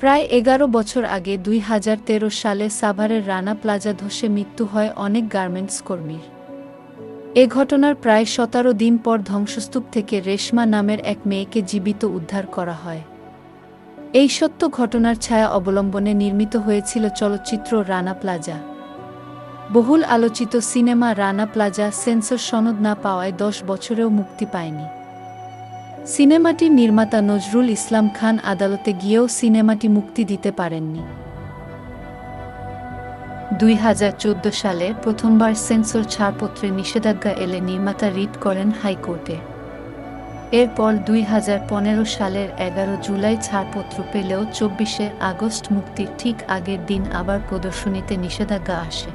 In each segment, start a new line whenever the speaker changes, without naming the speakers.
প্রায় এগারো বছর আগে দুই হাজার তেরো সালে সাভারের রানা প্লাজা ধসে মৃত্যু হয় অনেক গার্মেন্টস কর্মীর। এ ঘটনার প্রায় সতেরো দিন পর ধ্বংসস্তূপ থেকে রেশমা নামের এক মেয়েকে জীবিত উদ্ধার করা হয়। এই সত্য ঘটনার ছায়া অবলম্বনে নির্মিত হয়েছিল চলচ্চিত্র রানা প্লাজা। বহুল আলোচিত সিনেমা রানা প্লাজা সেন্সর সনদ না পাওয়ায় দশ বছরেও মুক্তি পায়নি। সিনেমাটির নির্মাতা নজরুল ইসলাম খান আদালতে গিয়েও সিনেমাটি মুক্তি দিতে পারেননি। দুই হাজার চোদ্দ সালে প্রথমবার সেন্সর ছাড়পত্রে নিষেধাজ্ঞা এলে নির্মাতা রিট করেন হাইকোর্টে। এরপর দুই হাজার পনেরো সালের এগারো জুলাই ছাড়পত্র পেলেও চব্বিশে আগস্ট মুক্তির ঠিক আগের দিন আবার প্রদর্শনীতে নিষেধাজ্ঞা আসে।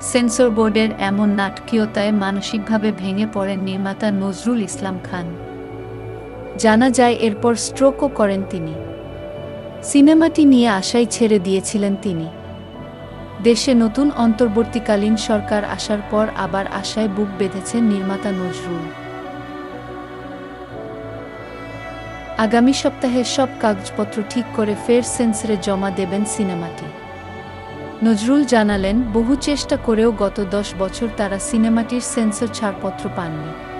সেন্সর বোর্ডের এমন নাটকীয়তায় মানসিকভাবে ভেঙে পড়েন নির্মাতা নজরুল ইসলাম খান। জানা যায় এরপর স্ট্রোকও করেন তিনি। সিনেমাটি নিয়ে আশাই ছেড়ে দিয়েছিলেন তিনি। দেশে নতুন অন্তর্বর্তীকালীন সরকার আসার পর আবার আশায় বুক বেঁধেছেন নির্মাতা নজরুল। আগামী সপ্তাহে সব কাগজপত্র ঠিক করে ফের সেন্সরে জমা দেবেন সিনেমাটি। নজরুল জানালেন, বহু চেষ্টা করেও গত দশ বছর তারা সিনেমাটির সেন্সর ছাড়পত্র পাননি।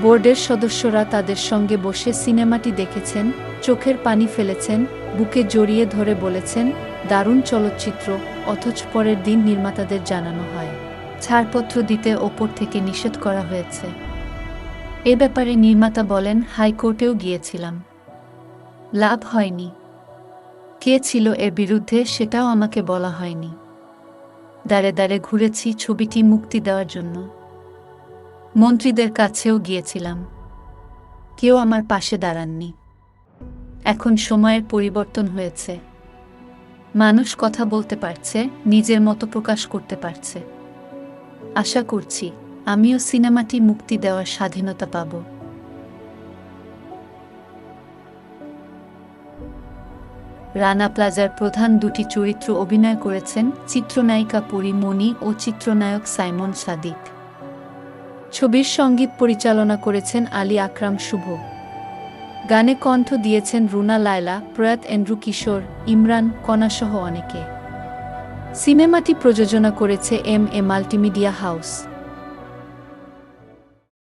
বোর্ডের সদস্যরা তাদের সঙ্গে বসে সিনেমাটি দেখেছেন, চোখের পানি ফেলেছেন, বুকে জড়িয়ে ধরে বলেছেন, দারুণ চলচ্চিত্র, অথচ পরের দিন নির্মাতাদের জানানো হয়। ছাড়পত্র দিতে ওপর থেকে নিষেধ করা হয়েছে। এ ব্যাপারে নির্মাতা বলেন, হাইকোর্টেও গিয়েছিলাম। লাভ হয়নি। কে ছিল এর বিরুদ্ধে সেটাও আমাকে বলা হয়নি। দাঁড়ে দাঁড়ে ঘুরেছি ছবিটি মুক্তি দেওয়ার জন্য। মন্ত্রীদের কাছেও গিয়েছিলাম। কেউ আমার পাশে দাঁড়াননি। এখন সময়ের পরিবর্তন হয়েছে। মানুষ কথা বলতে পারছে, নিজের মতো প্রকাশ করতে পারছে। আশা করছি, আমিও সিনেমাটি মুক্তি দেওয়ার স্বাধীনতা পাব। রানা প্লাজার প্রধান দুটি চরিত্র অভিনয় করেছেন চিত্রনায়িকা পরিমণি ও চিত্রনায়ক সাইমন সাদিক। ছবির সংগীত পরিচালনা করেছেন আলী আকরাম শুভ। গানে কণ্ঠ দিয়েছেন রুনা লায়লা, প্রয়াত এন্ড্রু কিশোর, ইমরান কণাসহ অনেকে। সিনেমাটি প্রযোজনা করেছে এম এ মাল্টিমিডিয়া হাউস।